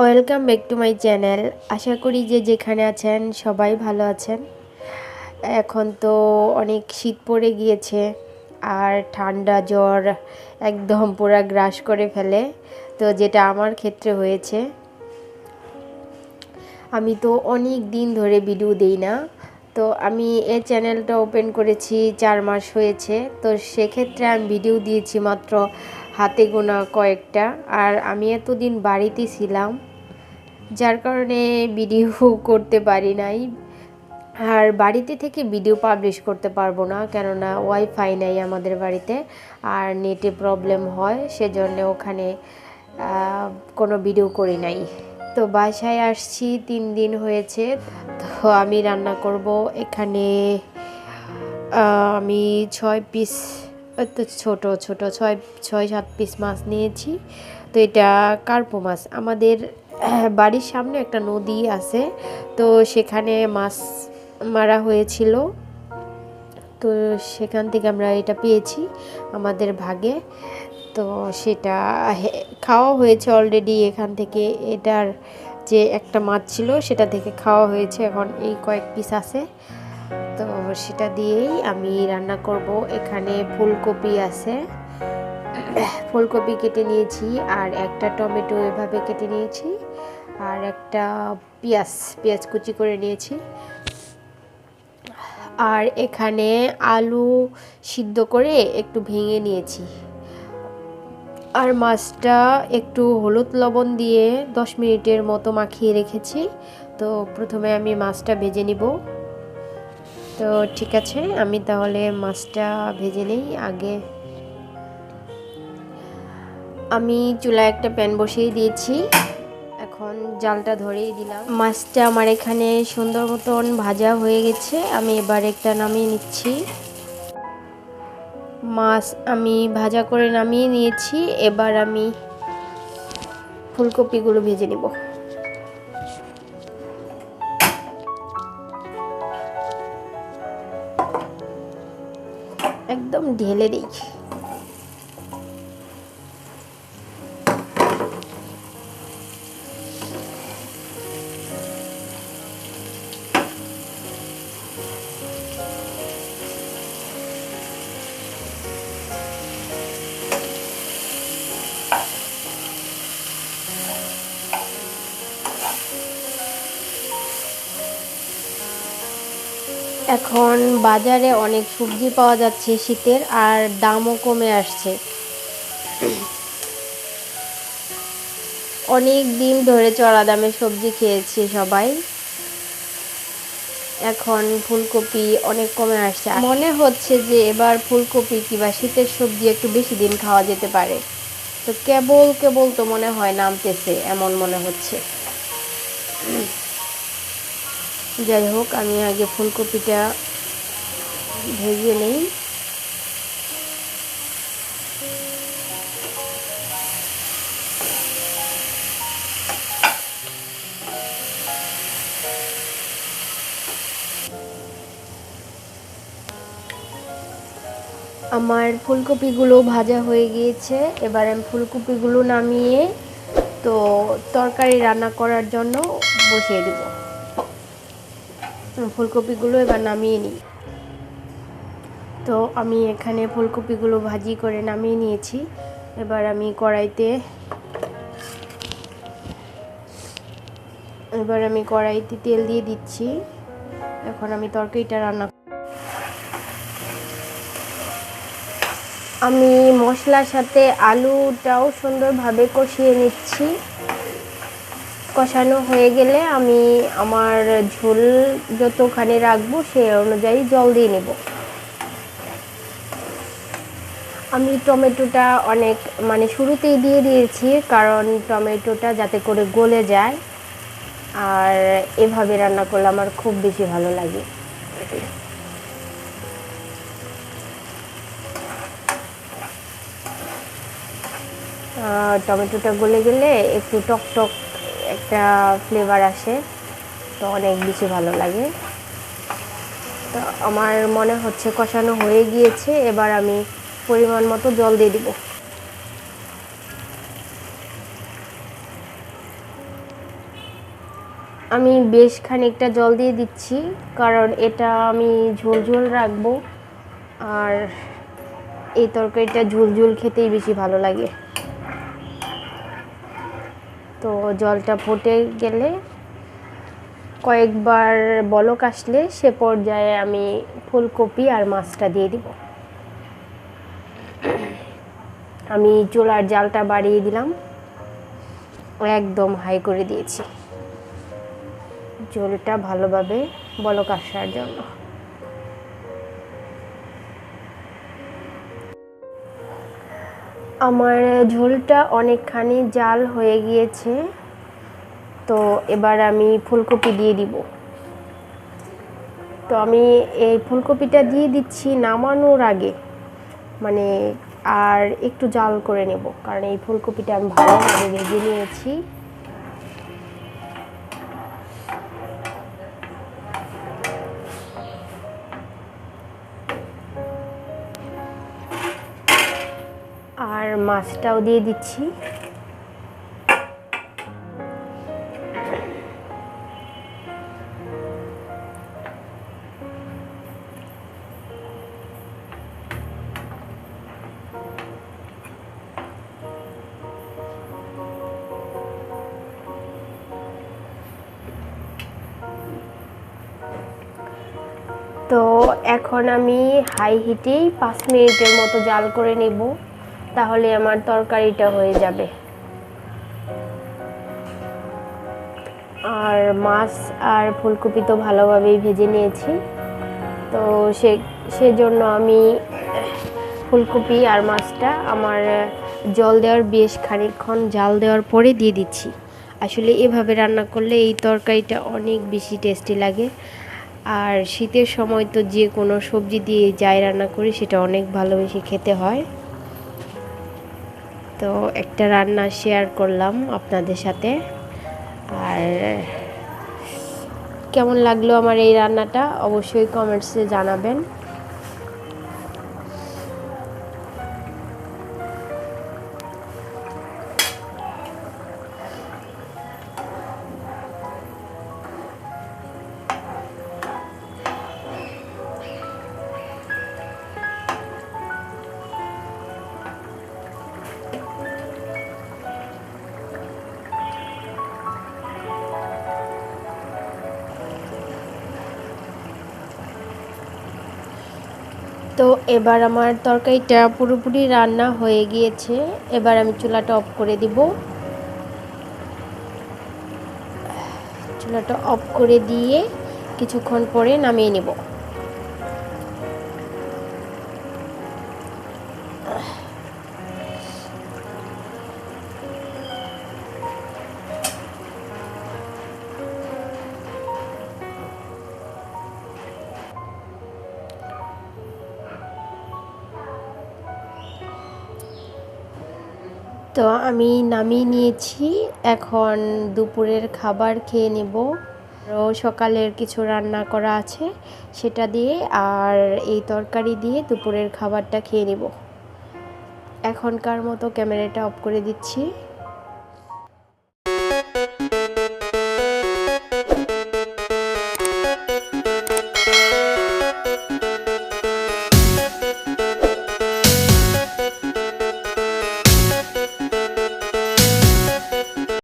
Welcome back to my channel আশা করি যে যেখানে আছেন সবাই ভালো আছেন। এখন তো অনেক শীত পড়ে গিয়েছে আর ঠান্ডা জ্বর একদম পুরা গ্রাস করে ফেলে। তো যেটা আমার ক্ষেত্রে হয়েছে। আমি তো অনেক দিন ধরে ভিডিও দেই না। তো আমি এই চ্যানেলটা ওপেন করেছি, চার মাস হয়েছে। তো সেক্ষেত্রে আমি ভিডিও দিয়েছি মাত্র হাতে গোনা কয়েকটা। আর আমি এতদিন বাড়িতে ছিলাম, যার কারণে ভিডিও করতে পারি নাই। আর বাড়িতে থেকে ভিডিও পাবলিশ করতে পারব না, কেননা ওয়াইফাই নাই আমাদের বাড়িতে, আর নেটে প্রবলেম হয়, সেজন্য ওখানে কোনো ভিডিও করি নাই। তো বাসায় আসছি, তিন দিন হয়েছে, তো আমি রান্না করব এখানে আমি ছয় পিস তো ছোট ছোট ছয় ছয়, সাত পিস মাছ নিয়েছি। তো এটা কার্পো মাছ। আমাদের বাড়ির সামনে একটা নদী আছে। তো সেখানে মাছ মারা হয়েছিল। তো সেখান থেকে আমরা এটা পেয়েছি আমাদের ভাগে। তো সেটা খাওয়া হয়েছে অলরেডি এখান থেকে। এটার যে একটা মাছ ছিল, সেটা থেকে খাওয়া হয়েছে। এখন এই কয়েক পিস আছে। সেটা দিয়েই আমি রান্না করব। এখানে ফুলকপি আছে। ফুলকপি কেটে নিয়েছি আর একটা টমেটো এভাবে কেটে নিয়েছি আর একটা পেঁয়াজ পেঁয়াজ কুচি করে নিয়েছি। আর এখানে আলু সিদ্ধ করে একটু ভেঙে নিয়েছি। আর মাছটা একটু হলুদ লবণ দিয়ে দশ মিনিটের মতো মাখিয়ে রেখেছি। তো প্রথমে আমি মাছটা ভেজে নিব। তো ঠিক আছে, আমি তাহলে মাছটা ভেজে নিই। আগে আমি চুলায় একটা প্যান বসিয়ে দিয়েছি। এখন জালটা ধরেই দিলাম। মাছটা আমার এখানে সুন্দর মতন ভাজা হয়ে গেছে। আমি এবার একটা নামিয়ে নিচ্ছি। মাছ আমি ভাজা করে নামিয়ে নিয়েছি। এবার আমি ফুলকপিগুলো ভেজে নেব। একদম ঢেলে দিই। এখন বাজারে অনেক সবজি পাওয়া যাচ্ছে শীতের, আর দামও কমে আসছে। অনেক দিন ধরে চড়া দামে সবজি খেয়েছি সবাই। এখন ফুলকপি অনেক কমে আসছে। মনে হচ্ছে যে এবার ফুলকপি কিংবা শীতের সবজি একটু বেশি দিন খাওয়া যেতে পারে। তো কেবল কেবল তো মনে হয় নামতেছে, এমন মনে হচ্ছে। যাই হোক, আমি আগে ফুলকপিটা ভেজে নেই। আমার ফুলকপিগুলো ভাজা হয়ে গিয়েছে। এবার আমি ফুলকপিগুলো নামিয়ে তো তরকারি রান্না করার জন্য বসিয়ে দেব। ফুলকপিগুলো এবার নামিয়ে নিই। তো আমি এখানে ফুলকপিগুলো ভাজি করে নামিয়ে নিয়েছি। এবার আমি কড়াইতে, এবার আমি কড়াইতে তেল দিয়ে দিচ্ছি। এখন আমি তরকারিটা রান্না আমি মশলার সাথে আলুটাও সুন্দরভাবে কষিয়ে নিচ্ছি। কষানো হয়ে গেলে আমি আমার ঝোল যতখানি রাখব সে অনুযায়ী জল দিয়ে নেব। আমি টমেটোটা অনেক মানে শুরুতেই দিয়ে দিয়েছি, কারণ টমেটোটা যাতে করে গলে যায়। আর এভাবে রান্না করলে আমার খুব বেশি ভালো লাগে। টমেটোটা গলে গেলে একটু টক টক একটা ফ্লেভার আসে, তো অনেক বেশি ভালো লাগে। তো আমার মনে হচ্ছে কষানো হয়ে গিয়েছে, এবার আমি পরিমাণ মতো জল দিয়ে দিব। আমি বেশ খানিকটা জল দিয়ে দিচ্ছি, কারণ এটা আমি ঝোল ঝোল রাখব, আর এই তরকারিটা ঝোল ঝোল খেতেই বেশি ভালো লাগে। তো জলটা ফুটে গেলে কয়েকবার বলক আসলে সে পর্যায়ে আমি ফুলকপি আর মাছটা দিয়ে দিব। আমি চুলার জালটা বাড়িয়ে দিলাম। একদম হাই করে দিয়েছি। জলটা ভালোভাবে বলক আসার জন্য। আমার ঝোলটা অনেকখানি জাল হয়ে গিয়েছে। তো এবার আমি ফুলকপি দিয়ে দিব। তো আমি এই ফুলকপিটা দিয়ে দিচ্ছি নামানোর আগে। মানে আর একটু জাল করে নেব। কারণ এই ফুলকপিটা আমি ভালোভাবে ভেজে নিয়েছি। মাছটাও দিয়ে দিচ্ছি। তো এখন আমি হাই হিটেই পাঁচ মিনিটের মতো জাল করে নেব। তাহলে আমার তরকারিটা হয়ে যাবে। আর মাছ আর ফুলকপি তো ভালোভাবেই ভেজে নিয়েছি। তো সে, সেজন্য আমি ফুলকপি আর মাছটা আমার জল দেওয়ার বেশ খানিকক্ষণ জাল দেওয়ার পরে দিয়ে দিচ্ছি। আসলে এভাবে রান্না করলে এই তরকারিটা অনেক বেশি টেস্টি লাগে। আর শীতের সময় তো যে কোনো সবজি দিয়ে যাই রান্না করি, সেটা অনেক ভালোবেসে খেতে হয়। তো একটা রান্না শেয়ার করলাম আপনাদের সাথে। আর কেমন লাগল আমার এই রান্নাটা অবশ্যই কমেন্টসে জানাবেন। তো এবার আমার তরকারিটা পুরোপুরি রান্না হয়ে গিয়েছে। এবার আমি চুলাটা অফ করে দিব। চুলাটা অফ করে দিয়ে কিছুক্ষণ পরে নামিয়ে নেব। তো আমি নামিয়ে নিয়েছি। এখন দুপুরের খাবার খেয়ে নেব। আরও সকালের কিছু রান্না করা আছে সেটা দিয়ে আর এই তরকারি দিয়ে দুপুরের খাবারটা খেয়ে নেব। এখনকার মতো ক্যামেরাটা অফ করে দিচ্ছি।